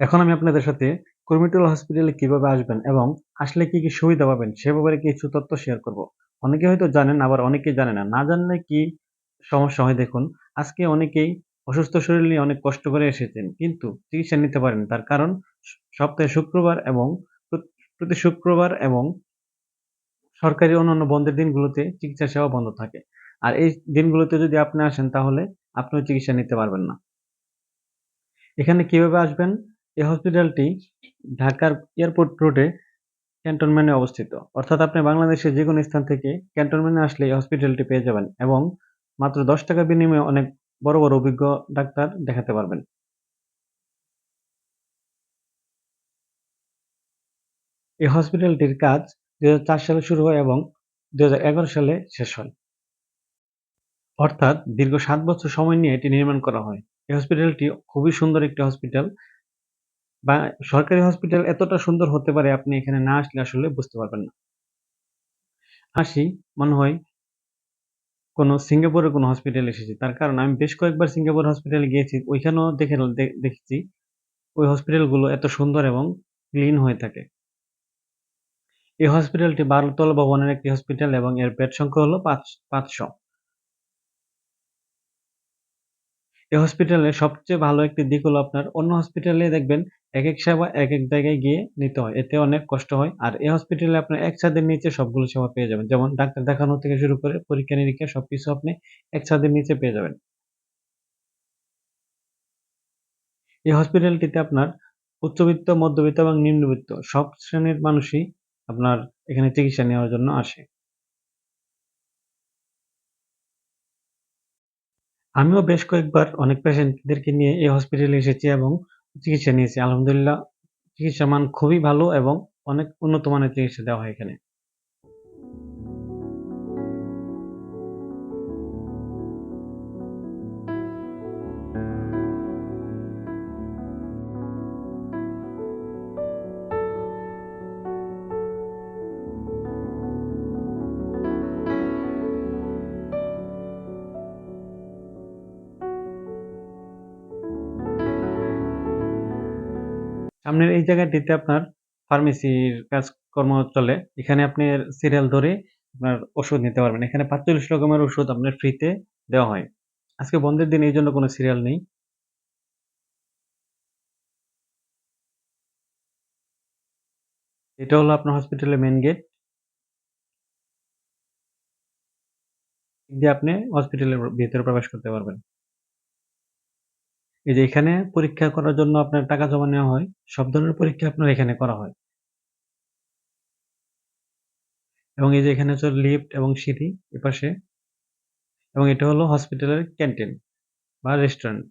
এখন আমি আপনাদের সাথে কুর্মিটোলা হসপিটালে কীভাবে আসবেন এবং আসলে কি কি সুবিধা পাবেন সে ব্যাপারে কিছু তথ্য শেয়ার করব। অনেকে হয়তো জানেন, আবার অনেকেই জানে না। না জানলে কি সমস্যা হয় দেখুন, আজকে অনেকেই অসুস্থ শরীর নিয়ে অনেক কষ্ট করে এসেছেন, কিন্তু চিকিৎসা নিতে পারেন। তার কারণ সপ্তাহে শুক্রবার এবং প্রতি শুক্রবার এবং সরকারি অন্যান্য বন্ধের দিনগুলোতে চিকিৎসা সেবা বন্ধ থাকে। আর এই দিনগুলোতে যদি আপনি আসেন তাহলে আপনিও চিকিৎসা নিতে পারবেন না। এখানে কীভাবে আসবেন? এই হসপিটালটি ঢাকার এয়ারপোর্ট রোডে ক্যান্টনমেন্টে অবস্থিত। অর্থাৎ আপনি বাংলাদেশের যে কোনো স্থান থেকে ক্যান্টনমেন্টে আসলে এই হসপিটালটি পেয়ে যাবেন এবং মাত্র দশ টাকা বিনিময়ে অনেক বড় বড় অভিজ্ঞ ডাক্তার দেখাতে পারবেন। এই হসপিটালটির কাজ দুই হাজার চার সালে শুরু হয় এবং দুই হাজার এগারো সালে শেষ হয়। অর্থাৎ দীর্ঘ সাত বছর সময় নিয়ে এটি নির্মাণ করা হয়। এই হসপিটালটি খুবই সুন্দর একটি হসপিটাল। বা সরকারি হসপিটাল এতটা সুন্দর হতে পারে আপনি এখানে না আসলে আসলে বুঝতে পারবেন না। আসি, মনে হয় কোনো সিঙ্গাপুরের কোনো হসপিটাল এসেছি। তার কারণ আমি বেশ কয়েকবার সিঙ্গাপুর হসপিটালে গিয়েছি, ওইখানেও দেখে দেখেছি। ওই হসপিটালগুলো এত সুন্দর এবং ক্লিন হয়ে থাকে। এই হসপিটালটি বারোতলা ভবনের একটি হসপিটাল এবং এর বেড সংখ্যা হলো পাঁচ, পাঁচশো। এই হসপিটালে সবচেয়ে ভালো একটি দিক হলো আপনার অন্য হসপিটালে দেখবেন এক এক সেবা এক এক জায়গায় গিয়ে নিতে হয়। এতে অনেক কষ্ট হয়। আর এই হসপিটালে আপনার এক ছাদের নিচে সবগুলো সেবা পেয়ে যাবেন। যেমন ডাক্তার দেখানো থেকে শুরু করে পরীক্ষা নিরীক্ষা সবকিছু আপনি এক ছাদের নিচে পেয়ে যাবেন। এই হসপিটালটিতে আপনার উচ্চবিত্ত, মধ্যবিত্ত এবং নিম্নবিত্ত সব শ্রেণির মানুষই আপনার এখানে চিকিৎসা নেওয়ার জন্য আসে। আমিও বেশ কয়েকবার অনেক পেশেন্টদেরকে নিয়ে এই হসপিটালে এসেছি এবং চিকিৎসা নিয়েছি। আলহামদুলিল্লাহ চিকিৎসার মান খুবই ভালো এবং অনেক উন্নত মানের চিকিৎসা দেওয়া হয় এখানে। সামনের এই জায়গাটিতে আপনার ফার্মেসির কাজকর্ম চলে। এখানে আপনি সিরিয়াল ধরে আপনার ওষুধ নিতে পারবেন। এখানে পাঁচচল্লিশ রকমের ওষুধ আপনার ফ্রিতে দেওয়া হয়। আজকে বন্ধের দিন, এই জন্য কোনো সিরিয়াল নেই। এটা হলো আপনার হসপিটালের মেন গেট দিয়ে আপনি হসপিটালের ভিতরে প্রবেশ করতে পারবেন। এই যে এখানে পরীক্ষা করার জন্য আপনার টাকা জমা নেওয়া হয়, সব ধরনের পরীক্ষা আপনার এখানে করা হয়। এবং এই যে এখানে হচ্ছে লিফট এবং সিঁড়ি এপাশে এবং এটা হলো হসপিটালের ক্যান্টিন বা রেস্টুরেন্ট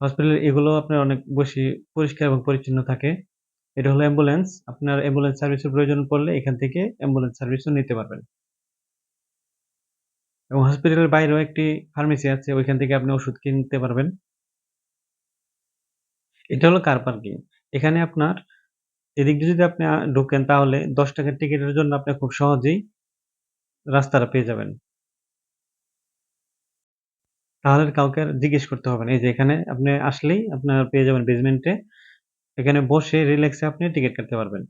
হসপিটালের এগুলো আপনার অনেক বেশি পরিষ্কার এবং পরিচ্ছন্ন থাকে। এটা হলো অ্যাম্বুলেন্স আপনার অ্যাম্বুলেন্স সার্ভিসের প্রয়োজন পড়লে এখান থেকে অ্যাম্বুলেন্স সার্ভিসও নিতে পারবেন। এবং হসপিটালের বাইরেও একটি ফার্মেসি আছে, ওইখান থেকে আপনি ওষুধ কিনতে পারবেন। এটা হলো কার পার্কিং এখানে আপনার এদিক দিয়ে যদি আপনি ঢুকেন তাহলে দশ টাকার টিকিটের জন্য আপনি খুব সহজেই রাস্তাটা পেয়ে যাবেন। তাহলে কাউকে জিজ্ঞেস করতে হবে না। এই যে এখানে আপনি আসলেই আপনার পেয়ে যাবেন বেজমেন্টে এখানে বসে রিল্যাক্সে আপনি টিকিট কাটতে পারবেন।